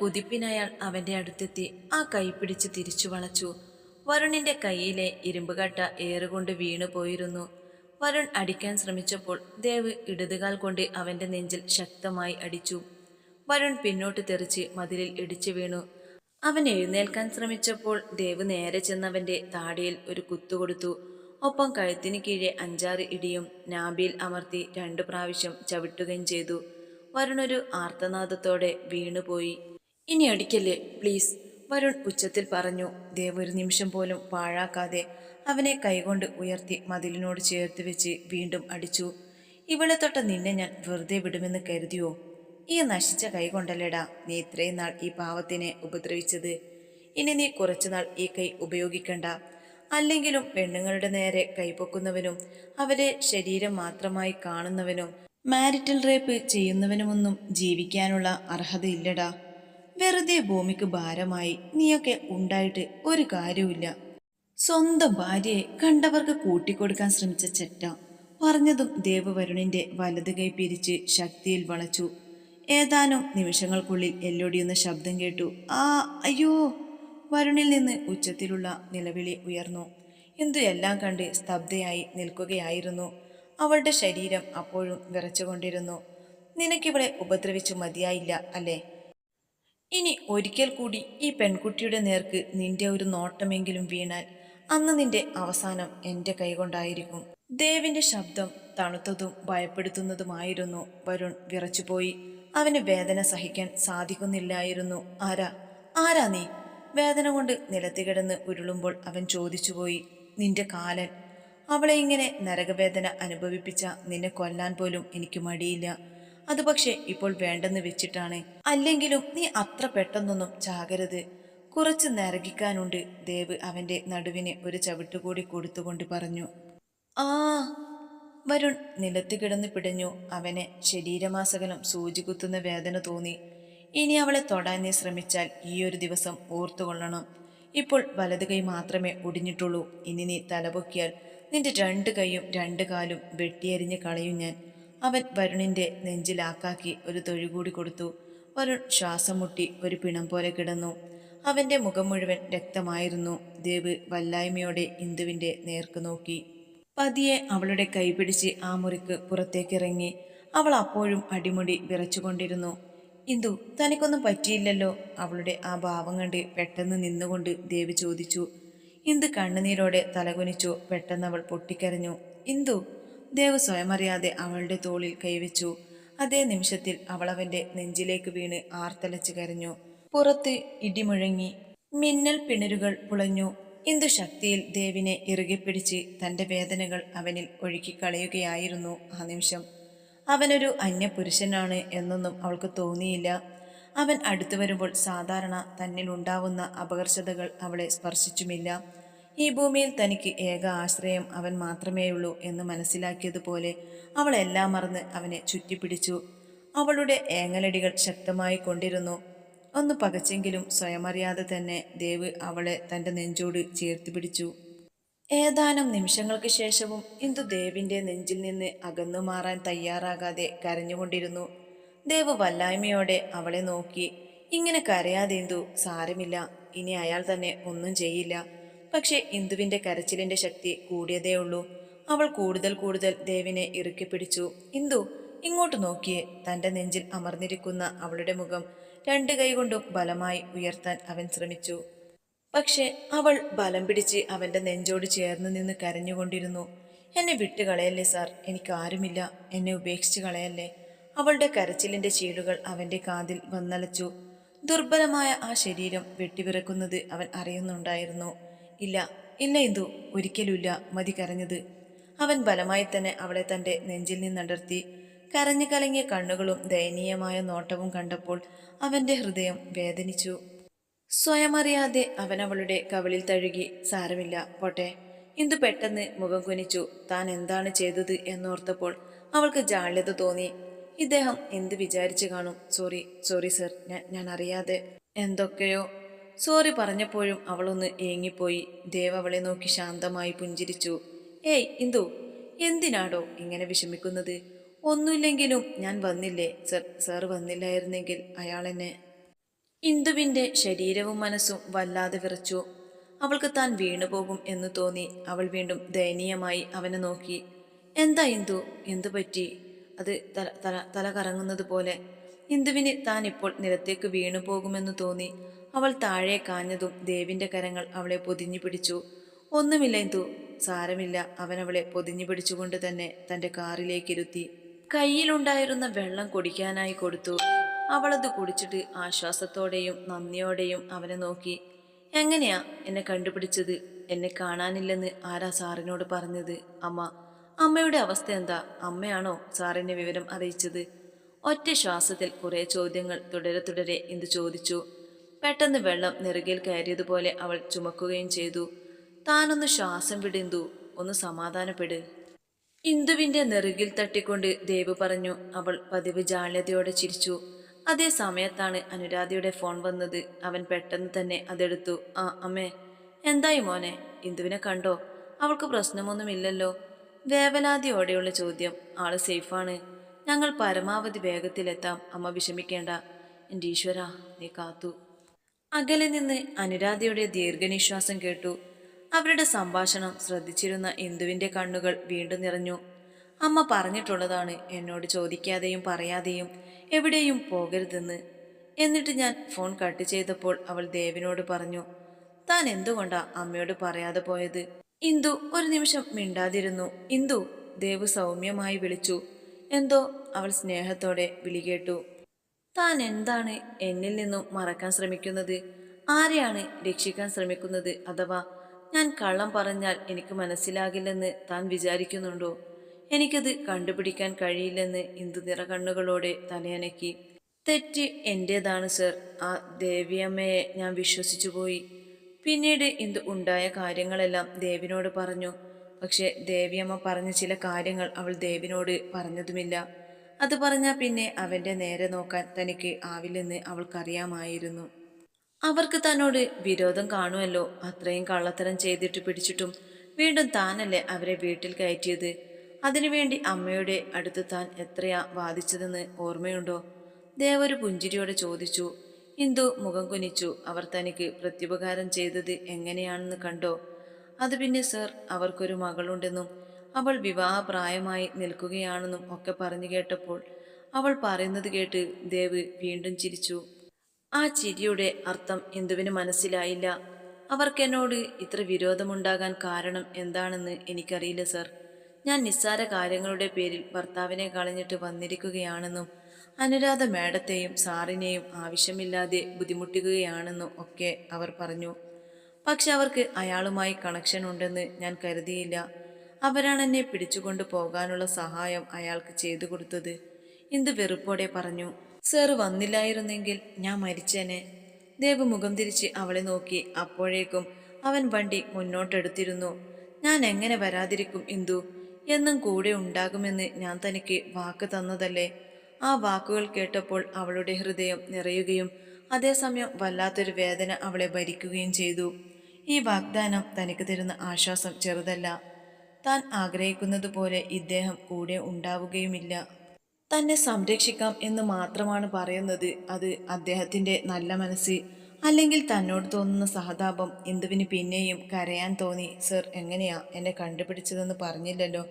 കുതിപ്പിനയാൾ അവന്റെ അടുത്തെത്തി ആ കൈ പിടിച്ച് തിരിച്ചു വളച്ചു. വരുണിന്റെ കൈയിലെ ഇരുമ്പുകട്ട ഏറുകൊണ്ട് വീണു പോയിരുന്നു. വരുൺ അടിക്കാൻ ശ്രമിച്ചപ്പോൾ ദേവ് ഇടതുകാൽ കൊണ്ട് അവന്റെ നെഞ്ചിൽ ശക്തമായി അടിച്ചു. വരുൺ പിന്നോട്ട് തെറിച്ച് മതിലിൽ ഇടിച്ചു വീണു. അവൻ എഴുന്നേൽക്കാൻ ശ്രമിച്ചപ്പോൾ ദേവ് നേരെ ചെന്നവന്റെ താടിയിൽ ഒരു കുത്തുകൊടുത്തു ഒപ്പം കഴുത്തിന് കീഴെ അഞ്ചാറ് ഇടിയും നാബിയിൽ അമർത്തി രണ്ടു പ്രാവശ്യം ചവിട്ടുകയും ചെയ്തു. വരുണൊരു ആർത്തനാദത്തോടെ വീണുപോയി. ഇനി അടിക്കല്ലേ പ്ലീസ്. വരുൺ ഉച്ചത്തിൽ പറഞ്ഞു ദേവ് ഒരു നിമിഷം പോലും പാഴാക്കാതെ അവനെ കൈകൊണ്ട് ഉയർത്തി മതിലിനോട് ചേർത്ത് വെച്ച് വീണ്ടും അടിച്ചു. ഇവളെ തൊട്ട് നിന്നെ ഞാൻ വെറുതെ വിടുമെന്ന് കരുതിയോ? ഈ നശിച്ച കൈ കൊണ്ടല്ലേടാ നീ ഇത്രയും നാൾ ഈ പാവത്തിനെ ഉപദ്രവിച്ചത്. ഇനി നീ കുറച്ചുനാൾ ഈ കൈ ഉപയോഗിക്കണ്ട. അല്ലെങ്കിലും പെണ്ണുങ്ങളുടെ നേരെ കൈപൊക്കുന്നവനും അവരെ ശരീരം മാത്രമായി കാണുന്നവനും മാരിറ്റൽ റേപ്പ് ചെയ്യുന്നവനുമൊന്നും ജീവിക്കാനുള്ള അർഹതയില്ലടാ. വെറുതെ ഭൂമിക്ക് ഭാരമായി നീയൊക്കെ ഉണ്ടായിട്ട് ഒരു കാര്യവുമില്ല. സ്വന്തം ഭാര്യയെ കണ്ടവർക്ക് കൂട്ടിക്കൊടുക്കാൻ ശ്രമിച്ച ചെറ്റ പറഞ്ഞതും ദേവവരുണിന്റെ വലത് കൈ പിരിച്ച് ശക്തിയിൽ വളച്ചു. ഏതാനും നിമിഷങ്ങൾക്കുള്ളിൽ എല്ലൊടിയുന്ന ശബ്ദം കേട്ടു. ആ അയ്യോ! വരുണിൽ നിന്ന് ഉച്ചത്തിലുള്ള നിലവിളി ഉയർന്നു. ഇന്ദു എല്ലാം കണ്ട് സ്തബ്ധയായി നിൽക്കുകയായിരുന്നു. അവളുടെ ശരീരം അപ്പോഴും വിറച്ചുകൊണ്ടിരുന്നു. നിനക്കിവളെ ഉപദ്രവിച്ചു മതിയായില്ല അല്ലേ? ഇനി ഒരിക്കൽ കൂടി ഈ പെൺകുട്ടിയുടെ നേർക്ക് നിന്റെ ഒരു നോട്ടമെങ്കിലും വീണാൽ അന്ന് നിന്റെ അവസാനം എന്റെ കൈകൊണ്ടായിരിക്കും. ദേവിന്റെ ശബ്ദം തണുത്തതും ഭയപ്പെടുത്തുന്നതുമായിരുന്നു. വരുൺ വിറച്ചുപോയി. അവന് വേദന സഹിക്കാൻ സാധിക്കുന്നില്ലായിരുന്നു. ആരാ? ആരാ നീ? വേദന കൊണ്ട് നിലത്ത് കിടന്ന് ഉരുളുമ്പോൾ അവൻ ചോദിച്ചുപോയി. നിന്റെ കാലൻ. അവളെ ഇങ്ങനെ നരകവേദന അനുഭവിപ്പിച്ച നിന്നെ കൊല്ലാൻ പോലും എനിക്ക് മടിയില്ല. അത് പക്ഷേ ഇപ്പോൾ വേണ്ടെന്ന് വെച്ചിട്ടാണ്. അല്ലെങ്കിലും നീ അത്ര പെട്ടെന്നൊന്നും ചാകരുത്. കുറച്ച് നരകിക്കാനുണ്ട് ദേവ് അവന്റെ നടുവിന് ഒരു ചവിട്ടുകൂടി കൊടുത്തുകൊണ്ട് പറഞ്ഞു. ആ വരുൺ നിലത്ത് കിടന്ന് പിടഞ്ഞു. അവന് ശരീരമാസകലം സൂചി കുത്തുന്ന വേദന തോന്നി. ഇനി അവളെ തൊടാൻ നീ ശ്രമിച്ചാൽ ഈ ഒരു ദിവസം ഓർത്തുകൊള്ളണം. ഇപ്പോൾ വലത് കൈ മാത്രമേ ഒടിഞ്ഞിട്ടുള്ളൂ. ഇനി നീ തലപൊക്കിയാൽ നിന്റെ രണ്ട് കൈയും രണ്ട് കാലും വെട്ടിയരിഞ്ഞ് കളയും ഞാൻ. അവൻ വരുണിന്റെ നെഞ്ചിലാക്കാക്കി ഒരു തൊഴുകൂടി കൊടുത്തു. വരുൺ ശ്വാസം മുട്ടി ഒരു പിണം പോലെ കിടന്നു. അവന്റെ മുഖം മുഴുവൻ രക്തമായിരുന്നു. ദേവ് വല്ലായ്മയോടെ ഇന്ദുവിന്റെ നേർക്ക് നോക്കി. പതിയെ അവളുടെ കൈപിടിച്ച് ആ മുറിക്ക് പുറത്തേക്കിറങ്ങി. അവൾ അപ്പോഴും അടിമുടി വിറച്ചുകൊണ്ടിരുന്നു. ഇന്ദു തനിക്കൊന്നും പറ്റിയില്ലല്ലോ? അവളുടെ ആ ഭാവം കണ്ട് പെട്ടെന്ന് നിന്നുകൊണ്ട് ദേവി ചോദിച്ചു. ഇന്ദു കണ്ണുനീരോടെ തലകുനിച്ചു. പെട്ടെന്ന് അവൾ പൊട്ടിക്കരഞ്ഞു. ഇന്ദു ദേവ് സ്വയമറിയാതെ അവളുടെ തോളിൽ കൈവച്ചു. അതേ നിമിഷത്തിൽ അവൾ അവന്റെ നെഞ്ചിലേക്ക് വീണ് ആർത്തലച്ച് കരഞ്ഞു. പുറത്ത് ഇടിമുഴങ്ങി മിന്നൽ പിണരുകൾ പുളഞ്ഞു. ഇന്ദു ശക്തിയിൽ ദേവിനെ ഇറുകെ പിടിച്ച് തന്റെ വേദനകൾ അവനിൽ ഒഴുക്കിക്കളയുകയായിരുന്നു ആ നിമിഷം. അവനൊരു അന്യപുരുഷനാണ് എന്നൊന്നും അവൾക്ക് തോന്നിയില്ല. അവൻ അടുത്തു വരുമ്പോൾ സാധാരണ തന്നിൽ ഉണ്ടാവുന്ന അപകർഷതകൾ അവളെ സ്പർശിച്ചുമില്ല. ഈ ഭൂമിയിൽ തനിക്ക് ഏക ആശ്രയം അവൻ മാത്രമേയുള്ളൂ എന്ന് മനസ്സിലാക്കിയതുപോലെ അവളെല്ലാം മറന്ന് അവനെ ചുറ്റിപ്പിടിച്ചു. അവളുടെ ഏങ്ങലടികൾ ശക്തമായി കൊണ്ടിരുന്നു. ഒന്ന് പകച്ചെങ്കിലും സ്വയമറിയാതെ തന്നെ ദേവ് അവളെ തന്റെ നെഞ്ചോട് ചേർത്ത് പിടിച്ചു. ഏതാനും നിമിഷങ്ങൾക്ക് ശേഷവും ഇന്ദു ദേവിന്റെ നെഞ്ചിൽ നിന്ന് അകന്നു മാറാൻ തയ്യാറാകാതെ കരഞ്ഞുകൊണ്ടിരുന്നു. ദേവ് വല്ലായ്മയോടെ അവളെ നോക്കി. ഇങ്ങനെ കരയാതെ ഇന്ദു സാരമില്ല. ഇനി അയാൾ തന്നെ ഒന്നും ചെയ്യില്ല. പക്ഷെ ഇന്ദുവിന്റെ കരച്ചിലിന്റെ ശക്തി കൂടിയതേ ഉള്ളൂ. അവൾ കൂടുതൽ കൂടുതൽ ദേവിനെ ഇറുക്കി പിടിച്ചു. ഇന്ദു ഇങ്ങോട്ട് നോക്കിയേ. തന്റെ നെഞ്ചിൽ അമർന്നിരിക്കുന്ന അവളുടെ മുഖം രണ്ട് കൈകൊണ്ടും ബലമായി ഉയർത്താൻ അവൻ ശ്രമിച്ചു. പക്ഷേ അവൾ ബലം പിടിച്ച് അവന്റെ നെഞ്ചോട് ചേർന്ന് നിന്ന് കരഞ്ഞുകൊണ്ടിരുന്നു. എന്നെ വിട്ടുകളയല്ലേ സാർ? എനിക്ക് ആരുമില്ല. എന്നെ ഉപേക്ഷിച്ച് കളയല്ലേ? അവളുടെ കരച്ചിലിന്റെ ചീടുകൾ അവന്റെ കാതിൽ വന്നലച്ചു. ദുർബലമായ ആ ശരീരം വെട്ടിവിറക്കുന്നത് അവൻ അറിയുന്നുണ്ടായിരുന്നു. ഇല്ല ഇല്ല ഇന്ദു ഒരിക്കലുമില്ല മതി കരഞ്ഞത്. അവൻ ബലമായി തന്നെ അവളെ തന്റെ നെഞ്ചിൽ നിന്നടർത്തി. കരഞ്ഞു കലങ്ങിയ കണ്ണുകളും ദയനീയമായ നോട്ടവും കണ്ടപ്പോൾ അവന്റെ ഹൃദയം വേദനിച്ചു. സ്വയമറിയാതെ അവൻ അവളുടെ കവിളിൽ തഴുകി സാരമില്ല പോട്ടെ. ഇന്ദു പെട്ടെന്ന് മുഖം കുനിച്ചു. താൻ എന്താണ് ചെയ്തത്? എന്നോർത്തപ്പോൾ അവൾക്ക് ജാള്യത തോന്നി. ഇദ്ദേഹം എന്ത് വിചാരിച്ചു കാണും? സോറി സോറി സർ ഞാൻ അറിയാതെ എന്തൊക്കെയോ സോറി പറഞ്ഞപ്പോഴും അവളൊന്ന് ഏങ്ങിപ്പോയി. ദേവ് അവളെ നോക്കി ശാന്തമായി പുഞ്ചിരിച്ചു. ഏയ് ഇന്ദു എന്തിനാടോ ഇങ്ങനെ വിഷമിക്കുന്നത്? ഒന്നുമില്ലെങ്കിലും ഞാൻ വന്നില്ലേ? സർ സർ വന്നില്ലായിരുന്നെങ്കിൽ അയാൾ എന്നെ. ഇന്ദുവിന്റെ ശരീരവും മനസ്സും വല്ലാതെ വിറച്ചു. അവൾക്ക് താൻ വീണുപോകും എന്ന് തോന്നി. അവൾ വീണ്ടും ദയനീയമായി അവനെ നോക്കി. എന്താ ഇന്ദു? എന്തു പറ്റി? അത് തല തല തല കറങ്ങുന്നത് പോലെ. ഇന്ദുവിന് താൻ ഇപ്പോൾ നിലത്തേക്ക് വീണു പോകുമെന്ന് തോന്നി. അവൾ താഴെ കാഞ്ഞതും ദേവിന്റെ കരങ്ങൾ അവളെ പൊതിഞ്ഞു പിടിച്ചു. ഒന്നുമില്ല ഇന്ദു സാരമില്ല അവൻ അവളെ പൊതിഞ്ഞു പിടിച്ചുകൊണ്ട് തന്നെ തന്റെ കാറിലേക്കിരുത്തി. കയ്യിലുണ്ടായിരുന്ന വെള്ളം കുടിക്കാനായി കൊടുത്തു. അവളത് കുടിച്ചിട്ട് ആശ്വാസത്തോടെയും നന്ദിയോടെയും അവനെ നോക്കി. എങ്ങനെയാ എന്നെ കണ്ടുപിടിച്ചത്? എന്നെ കാണാനില്ലെന്ന് ആരാ സാറിനോട് പറഞ്ഞത് അമ്മ? അമ്മയുടെ അവസ്ഥ എന്താ? അമ്മയാണോ സാറിനെ വിവരം അറിയിച്ചത്? ഒറ്റ ശ്വാസത്തിൽ കുറേ ചോദ്യങ്ങൾ തുടരെ തുടരെ ഇന്ദു ചോദിച്ചു. പെട്ടെന്ന് വെള്ളം നെറുകയിൽ കയറിയതുപോലെ അവൾ ചുമക്കുകയും ചെയ്തു. താനൊന്ന് ശ്വാസം വിടിന്തു. ഒന്ന് സമാധാനപ്പെട്. ഇന്ദുവിന്റെ നെറുകിൽ തട്ടിക്കൊണ്ട് ദേവ് പറഞ്ഞു അവൾ പതിവ് ജാള്യതയോടെ ചിരിച്ചു. അതേ സമയത്താണ് അനുരാധയുടെ ഫോൺ വന്നത്. അവൻ പെട്ടെന്ന് തന്നെ അതെടുത്തു. ആ അമ്മേ എന്തായി മോനെ? ഇന്ദുവിനെ കണ്ടോ? അവൾക്ക് പ്രശ്നമൊന്നുമില്ലല്ലോ. വേവലാതിയോടെയുള്ള ചോദ്യം. ആൾ സേഫാണ്. ഞങ്ങൾ പരമാവധി വേഗത്തിലെത്താം. അമ്മ വിഷമിക്കേണ്ട. എന്റെ ഈശ്വര നീ കാത്തു. അകലെ നിന്ന് അനുരാധയുടെ ദീർഘനിശ്വാസം കേട്ടു. അവരുടെ സംഭാഷണം ശ്രദ്ധിച്ചിരുന്ന ഇന്ദുവിന്റെ കണ്ണുകൾ വീണ്ടും നിറഞ്ഞു. അമ്മ പറഞ്ഞിട്ടുള്ളതാണ് എന്നോട് ചോദിക്കാതെയും പറയാതെയും എവിടെയും പോകരുതെന്ന്. എന്നിട്ട് ഞാൻ ഫോൺ കട്ട് ചെയ്തപ്പോൾ അവൾ ദേവിനോട് പറഞ്ഞു താൻ എന്തുകൊണ്ടാ അമ്മയോട് പറയാതെ പോയത്? ഇന്ദു ഒരു നിമിഷം മിണ്ടാതിരുന്നു. ഇന്ദു ദേവ് സൗമ്യമായി വിളിച്ചു. എന്തോ? അവൾ സ്നേഹത്തോടെ വിളി കേട്ടു. താൻ എന്താണ് എന്നിൽ നിന്നും മറക്കാൻ ശ്രമിക്കുന്നത്? ആരെയാണ് രക്ഷിക്കാൻ ശ്രമിക്കുന്നത് അഥവാ ഞാൻ കള്ളം പറഞ്ഞാൽ എനിക്ക് മനസ്സിലാകില്ലെന്ന് താൻ വിചാരിക്കുന്നുണ്ടോ? എനിക്കത് കണ്ടുപിടിക്കാൻ കഴിയില്ലെന്ന് ഇന്ദു നിറകണ്ണുകളോടെ തലയനക്കി. തെറ്റ് എന്റേതാണ് സർ? ആ ദേവിയമ്മയെ ഞാൻ വിശ്വസിച്ചു പോയി പിന്നീട് ഇന്ദു ഉണ്ടായ കാര്യങ്ങളെല്ലാം ദേവിനോട് പറഞ്ഞു. പക്ഷേ ദേവിയമ്മ പറഞ്ഞ ചില കാര്യങ്ങൾ അവൾ ദേവിനോട് പറഞ്ഞതുമില്ല. അത് പറഞ്ഞാൽ പിന്നെ അവന്റെ നേരെ നോക്കാൻ തനിക്ക് ആവില്ലെന്ന് അവൾക്കറിയാമായിരുന്നു. അവർക്ക് തന്നോട് വിരോധം കാണുമല്ലോ? അത്രയും കള്ളത്തരം ചെയ്തിട്ട് പിടിച്ചിട്ടും വീണ്ടും താനല്ലേ അവരെ വീട്ടിൽ കയറ്റിയത്? അതിനുവേണ്ടി അമ്മയുടെ അടുത്ത് താൻ എത്രയാ വാദിച്ചതെന്ന് ഓർമ്മയുണ്ടോ? ദേവൊരു പുഞ്ചിരിയോടെ ചോദിച്ചു. ഇന്ദു മുഖം കുനിച്ചു. അവർ തനിക്ക് പ്രത്യുപകാരം ചെയ്തത് എങ്ങനെയാണെന്ന് കണ്ടോ? അത് പിന്നെ സർ അവർക്കൊരു മകളുണ്ടെന്നും അവൾ വിവാഹപ്രായമായി നിൽക്കുകയാണെന്നും ഒക്കെ പറഞ്ഞു കേട്ടപ്പോൾ അവൾ പറയുന്നത് കേട്ട് ദേവ് വീണ്ടും ചിരിച്ചു. ആ ചിരിയുടെ അർത്ഥം ഇന്ദുവിന് മനസ്സിലായില്ല. അവർക്കെന്നോട് ഇത്ര വിരോധമുണ്ടാകാൻ കാരണം എന്താണെന്ന് എനിക്കറിയില്ല സർ. ഞാൻ നിസ്സാര കാര്യങ്ങളുടെ പേരിൽ ഭർത്താവിനെ കളഞ്ഞിട്ട് വന്നിരിക്കുകയാണെന്നും അനുരാധ മേഡത്തെയും സാറിനെയും ആവശ്യമില്ലാതെ ബുദ്ധിമുട്ടുകയാണെന്നും ഒക്കെ അവർ പറഞ്ഞു. പക്ഷെ അവർക്ക് അയാളുമായി കണക്ഷൻ ഉണ്ടെന്ന് ഞാൻ കരുതിയില്ല. അവരാണ് എന്നെ പിടിച്ചുകൊണ്ട് പോകാനുള്ള സഹായം അയാൾക്ക് ചെയ്തു കൊടുത്തത്. എന്ത് വെറുപ്പോടെ പറഞ്ഞു. സർ വന്നില്ലായിരുന്നെങ്കിൽ ഞാൻ മരിച്ചേനെ ദേവ് മുഖം തിരിച്ച് അവളെ നോക്കി. അപ്പോഴേക്കും അവൻ വണ്ടി മുന്നോട്ടെടുത്തിരുന്നു. ഞാൻ എങ്ങനെ വരാതിരിക്കും ഇന്ദു? എന്നും കൂടെ ഉണ്ടാകുമെന്ന് ഞാൻ തനിക്ക് വാക്ക് തന്നതല്ലേ ആ വാക്കുകൾ കേട്ടപ്പോൾ അവളുടെ ഹൃദയം നിറയുകയും അതേസമയം വല്ലാത്തൊരു വേദന അവളെ ഭരിക്കുകയും ചെയ്തു. ഈ വാഗ്ദാനം തനിക്ക് തരുന്ന ആശ്വാസം ചെറുതല്ല. താൻ ആഗ്രഹിക്കുന്നത് പോലെ ഇദ്ദേഹം കൂടെ ഉണ്ടാവുകയുമില്ല. തന്നെ സംരക്ഷിക്കാം എന്ന് മാത്രമാണ് പറയുന്നത്. അത് അദ്ദേഹത്തിന്റെ നല്ല മനസ്സ് അല്ലെങ്കിൽ തന്നോട് തോന്നുന്ന സഹതാപം ഇന്ദുവിന് പിന്നെയും കരയാൻ തോന്നി. സർ എങ്ങനെയാ എന്നെ കണ്ടുപിടിച്ചതെന്ന് പറഞ്ഞില്ലല്ലോ.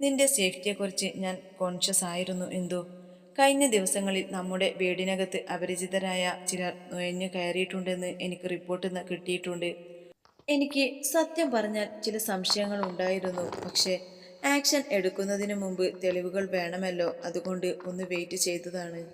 നിന്റെ സേഫ്റ്റിയെക്കുറിച്ച് ഞാൻ കോൺഷ്യസ് ആയിരുന്നു ഇന്ദു. കഴിഞ്ഞ ദിവസങ്ങളിൽ നമ്മുടെ വീടിനകത്ത് അപരിചിതരായ ചിലർ നുഴഞ്ഞു കയറിയിട്ടുണ്ടെന്ന് എനിക്ക് റിപ്പോർട്ട് കിട്ടിയിട്ടുണ്ട്. എനിക്ക് സത്യം പറഞ്ഞാൽ ചില സംശയങ്ങൾ ഉണ്ടായിരുന്നു. പക്ഷേ ആക്ഷൻ എടുക്കുന്നതിന് മുമ്പ് തെളിവുകൾ വേണമല്ലോ. അതുകൊണ്ട് ഒന്ന് വെയിറ്റ് ചെയ്തതാണ്.